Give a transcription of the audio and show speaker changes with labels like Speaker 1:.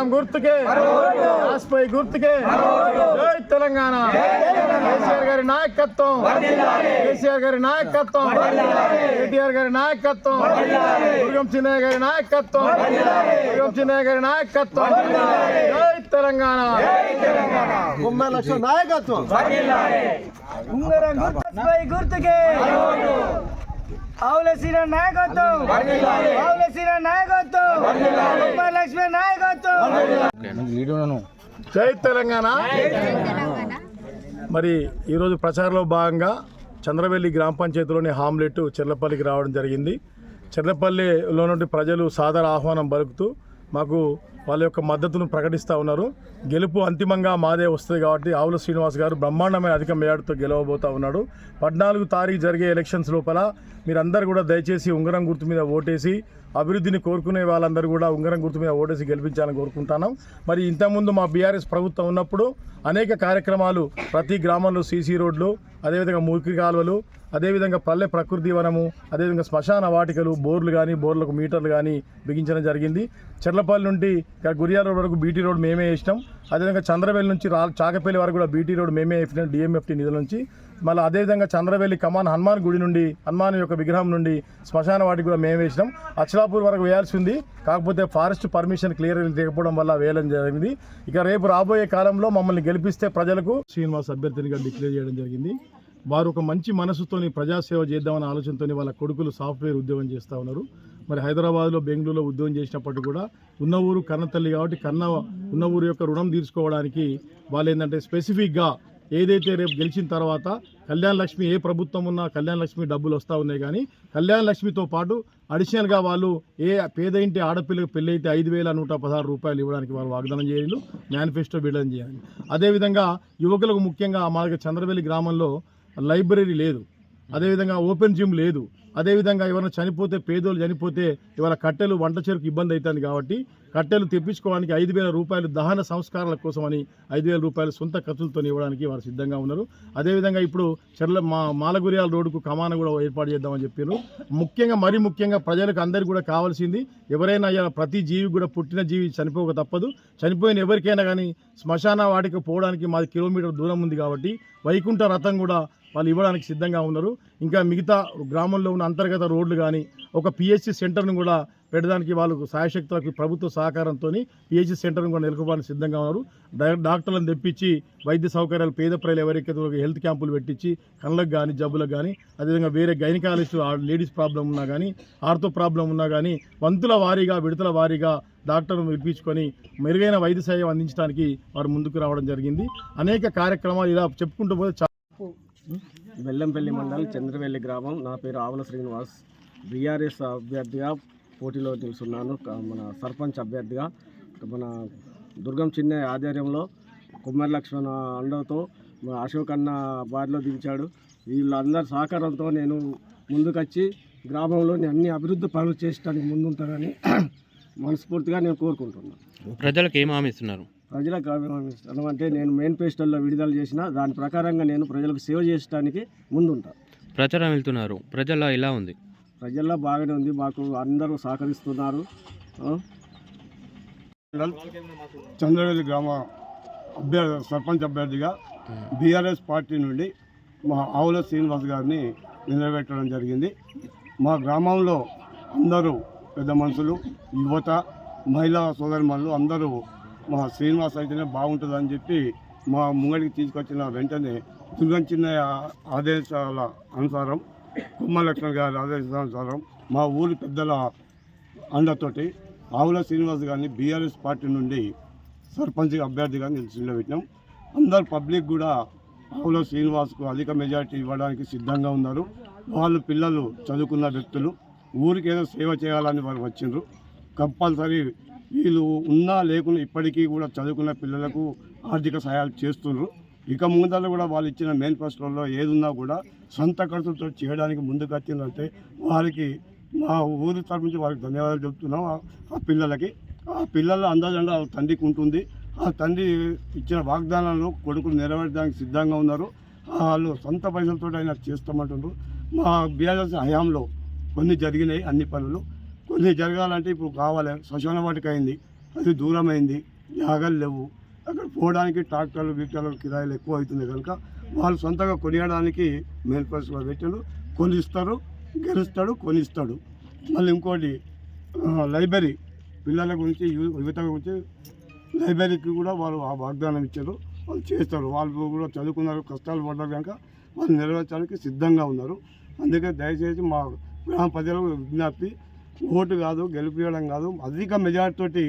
Speaker 1: ఉంగరం గుర్తుకే. వాజ్పేయి గుర్తుకే. జై తెలంగాణ. కేసీఆర్ గారి నాయకత్వం. కేసీఆర్ గారి నాయకత్వం. కేటీఆర్ గారి నాయకత్వం. దుర్గం చిన్నయ్య గారి నాయకత్వం. దుర్గం చిన్నయ్య గారి నాయకత్వం. జై తెలంగాణ.
Speaker 2: తొంభై లక్షల నాయకత్వం.
Speaker 3: గుర్తుకే. ఆవుల సీన నాయకత్వం. నాయకత్వం. లక్ష్మి నాయకత్వం
Speaker 1: జై తెలంగాణ. మరి ఈరోజు ప్రచారంలో భాగంగా చంద్రవెల్లి గ్రామ పంచాయతీలోని హామ్లెట్ చెర్లపల్లికి రావడం జరిగింది. చెర్లపల్లిలో నుండి ప్రజలు సాదర ఆహ్వానం పలుకుతూ మాకు వాళ్ళ యొక్క మద్దతును ప్రకటిస్తూ ఉన్నారు. గెలుపు అంతిమంగా మాదే వస్తుంది కాబట్టి ఆవుల శ్రీనివాస్ గారు బ్రహ్మాండమైన అధిక మేడతో గెలవబోతా ఉన్నాడు. పద్నాలుగు తారీఖు జరిగే ఎలక్షన్స్ లోపల మీరందరూ కూడా దయచేసి ఉంగరం గుర్తు మీద ఓటేసి అభివృద్ధిని కోరుకునే వాళ్ళందరూ కూడా ఉంగరం గుర్తు మీద ఓటేసి గెలిపించాలని కోరుకుంటున్నాం. మరి ఇంతకుముందు మా బీఆర్ఎస్ ప్రభుత్వం ఉన్నప్పుడు అనేక కార్యక్రమాలు ప్రతి గ్రామంలో సీసీ రోడ్లు అదేవిధంగా మురికి కాలువలు అదేవిధంగా పల్లె ప్రకృతి వనము అదేవిధంగా శ్మశాన వాటికలు బోర్లు కానీ బోర్లకు మీటర్లు కానీ బిగించడం జరిగింది. చెర్లపల్లి నుండి ఇక్కడ గురియాల రోడ్ వరకు బీటీ రోడ్ మేమే వేసినాం. అదేవిధంగా చంద్రవెల్లి నుంచి రా చాకపల్లి వరకు కూడా బీటీ రోడ్ మేమే వేసినాం డిఎంఎఫ్టీ నిధుల నుంచి. మళ్ళీ అదేవిధంగా చంద్రవెల్లి కమాన్ హనుమాన్ గుడి నుండి హనుమాన్ యొక్క విగ్రహం నుండి శ్మశాన వాటికి కూడా మేము వేసినాం. అచ్చలాపూర్ వరకు వేయాల్సి ఉంది. కాకపోతే ఫారెస్ట్ పర్మిషన్ క్లియర్ లేకపోవడం వల్ల వేయడం జరిగింది. ఇక రేపు రాబోయే కాలంలో మమ్మల్ని గెలిపిస్తే ప్రజలకు శ్రీనివాస్ అభ్యర్థినిగా డిక్లేర్ చేయడం జరిగింది. వారు ఒక మంచి మనసుతోని ప్రజాసేవ చేద్దామనే ఆలోచనతోని వాళ్ళ కొడుకులు సాఫ్ట్వేర్ ఉద్యోగం చేస్తూ ఉన్నారు. మరి హైదరాబాద్లో బెంగళూరులో ఉద్యోగం చేసినప్పటికీ కూడా ఉన్న ఊరు కన్నతల్లి కాబట్టి కన్న ఉన్న ఊరు యొక్క రుణం తీర్చుకోవడానికి వాళ్ళు ఏంటంటే స్పెసిఫిక్గా ఏదైతే రేపు గెలిచిన తర్వాత కళ్యాణ లక్ష్మి ఏ ప్రభుత్వం ఉన్నా కళ్యాణ లక్ష్మి డబ్బులు వస్తూ ఉన్నాయి కానీ కళ్యాణ లక్ష్మితో పాటు అడిషనల్గా వాళ్ళు ఏ పేద ఇంటి ఆడపిల్లకి పెళ్ళి అయితే ఐదు వేల నూట పదహారు రూపాయలు ఇవ్వడానికి వాళ్ళు వాగ్దానం చేయాలి మేనిఫెస్టో విడుదల చేయాలి. అదేవిధంగా యువకులకు ముఖ్యంగా మా దగ్గర చంద్రవెల్లి గ్రామంలో లైబ్రరీ లేదు. అదేవిధంగా ఓపెన్ జిమ్ లేదు. అదేవిధంగా ఎవరైనా చనిపోతే పేదోళ్ళు చనిపోతే ఇవాళ కట్టెలు వంట చెరుకు ఇబ్బంది అవుతుంది కాబట్టి కట్టెలు తెప్పించుకోవడానికి ఐదు వేల రూపాయలు దహన సంస్కారాల కోసమని ఐదు వేల రూపాయలు సొంత ఖర్చులతో ఇవ్వడానికి వారు సిద్ధంగా ఉన్నారు. అదేవిధంగా ఇప్పుడు చెర్ల మా మాలగురియాల రోడ్డుకు కమాన కూడా ఏర్పాటు చేద్దామని చెప్పారు ముఖ్యంగా మరీ ముఖ్యంగా ప్రజలకు అందరికీ కూడా కావాల్సింది ఎవరైనా ఇలా ప్రతి జీవి కూడా పుట్టిన జీవి చనిపోక తప్పదు. చనిపోయిన ఎవరికైనా కానీ శ్మశాన వాటికి పోవడానికి మాది కిలోమీటర్ దూరం ఉంది కాబట్టి వైకుంఠ రథం కూడా వాళ్ళు ఇవ్వడానికి సిద్ధంగా ఉన్నారు. ఇంకా మిగతా గ్రామంలో ఉన్న అంతర్గత రోడ్లు కానీ ఒక పిహెచ్సి సెంటర్ను కూడా పెట్టడానికి వాళ్ళు సాయశక్తులకు ప్రభుత్వ సహకారంతో పిహెచ్సి సెంటర్ను కూడా నెలకొల్పడానికి సిద్ధంగా ఉన్నారు. డాక్టర్లను తెప్పించి వైద్య సౌకర్యాలు పేద ప్రజలు ఎవరికైతే హెల్త్ క్యాంపులు పెట్టించి కళ్ళకు కానీ జబ్బులకు కానీ అదేవిధంగా వేరే గైనకాలజిస్ట్ లేడీస్ ప్రాబ్లం ఉన్నా కానీ ఆర్థో ప్రాబ్లం ఉన్నా కానీ వంతుల వారీగా విడతల వారీగా డాక్టర్ను పిలిపించుకొని మెరుగైన వైద్య సేవ అందించడానికి వారు ముందుకు రావడం జరిగింది. అనేక కార్యక్రమాలు ఇలా చెప్పుకుంటూ పోతే
Speaker 2: బెల్లంపల్లి మండలం చంద్రవెల్లి గ్రామం. నా పేరు ఆవుల శ్రీనివాస్. బీఆర్ఎస్ అభ్యర్థిగా పోటీలో నిలుస్తున్నాను. మన సర్పంచ్ అభ్యర్థిగా. మన దుర్గం చిన్న ఆధ్వర్యంలో కుమ్మరి లక్ష్మణ అండతో మన అశోక్ అన్న బారిలో దించాడు. వీళ్ళందరి సహకారంతో నేను ముందుకొచ్చి గ్రామంలోని అన్ని అభివృద్ధి పనులు చేసడానికి ముందుంటానని మనస్ఫూర్తిగా నేను కోరుకుంటున్నాను.
Speaker 4: ప్రజలకు ఏం హామీ ఇస్తున్నారు?
Speaker 2: ప్రజలకు అభిమానిస్తాను అంటే నేను మేనిఫెస్టోలో విడుదల చేసిన దాని ప్రకారంగా నేను ప్రజలకు సేవ చేయడానికి ముందుంటా.
Speaker 4: ప్రచారం వెళ్తున్నారు. ప్రజల్లో ఎలా ఉంది?
Speaker 2: ప్రజల్లో బాగానే ఉంది. మాకు అందరూ సహకరిస్తున్నారు?
Speaker 5: చంద్రవేలి గ్రామ అభ్యర్థి సర్పంచ్ అభ్యర్థిగా బీఆర్ఎస్ పార్టీ నుండి మా ఆవుల శ్రీనివాస్ గారిని నిలబెట్టడం జరిగింది. మా గ్రామంలో అందరూ పెద్ద మనుషులు యువత మహిళా సోదరిమణులు అందరూ మా శ్రీనివాస్ అయితేనే బాగుంటుందని చెప్పి మా ముంగడికి తీసుకొచ్చిన వెంటనే దుర్గం చిన్నయ్య ఆదేశాల అనుసారం కుమ్మలక్ష్మణ్ గారి ఆదేశానుసారం మా ఊరి పెద్దల అండతోటి ఆవుల శ్రీనివాస్ గారిని బీఆర్ఎస్ పార్టీ నుండి సర్పంచ్ అభ్యర్థిగా నిలిచిపెట్టినాం అందరు పబ్లిక్ కూడా ఆవుల శ్రీనివాస్కు అధిక మెజార్టీ ఇవ్వడానికి సిద్ధంగా ఉన్నారు. వాళ్ళు పిల్లలు చదువుకున్న వ్యక్తులు ఊరికి ఏదో సేవ చేయాలని వారు వచ్చిండ్రు. కంపల్సరీ వీళ్ళు ఉన్నా లేకున్నా ఇప్పటికీ కూడా చదువుకున్న పిల్లలకు ఆర్థిక సహాయాలు చేస్తున్నారు. ఇక ముందర కూడా వాళ్ళు ఇచ్చిన మేనిఫెస్టోలో ఏదున్నా కూడా సొంత ఖర్చులతో చేయడానికి ముందుకు వచ్చిందంటే వారికి మా ఊరి తరపు నుంచి వారికి ధన్యవాదాలు చెప్తున్నాం. ఆ- పిల్లలకి ఆ పిల్లల అందాజండా వాళ్ళ తండ్రికి ఉంటుంది ఆ తండ్రి ఇచ్చిన వాగ్దానాలను కొడుకులు నెరవేర్చడానికి సిద్ధంగా ఉన్నారు. వాళ్ళు సొంత పైసలతో అయినా చేస్తామంటున్నారు. మా బీఆర్ఎస్ హయాంలో కొన్ని జరిగినాయి అన్ని పనులు. కొన్ని జరగాలంటే ఇప్పుడు కావాలి. శ్మశాన వాటికి అయింది అది దూరమైంది. జాగాలు లేవు. అక్కడ పోవడానికి ట్రాక్టర్లు గిట్టర్లు కిరాయిలు ఎక్కువ అవుతుంది కనుక వాళ్ళు సొంతంగా కొనియడానికి మేనిఫెస్టోలో పెట్టాడు కొనిస్తారు గెలుస్తాడు కొనిస్తాడు. మళ్ళీ ఇంకోటి లైబ్రరీ. పిల్లల గురించి యువత గురించి లైబ్రరీకి కూడా వాళ్ళు ఆ వాగ్దానం ఇచ్చారు. వాళ్ళు చేస్తారు. వాళ్ళు కూడా చదువుకున్నారు కష్టాలు పడ్డారు కనుక వాళ్ళు నెరవేర్చడానికి సిద్ధంగా ఉన్నారు. అందుకే దయచేసి మా గ్రామ ప్రజలకు విజ్ఞప్తి ఓటు కాదు గెలిపించడం కాదు అధిక మెజార్టీ తోటి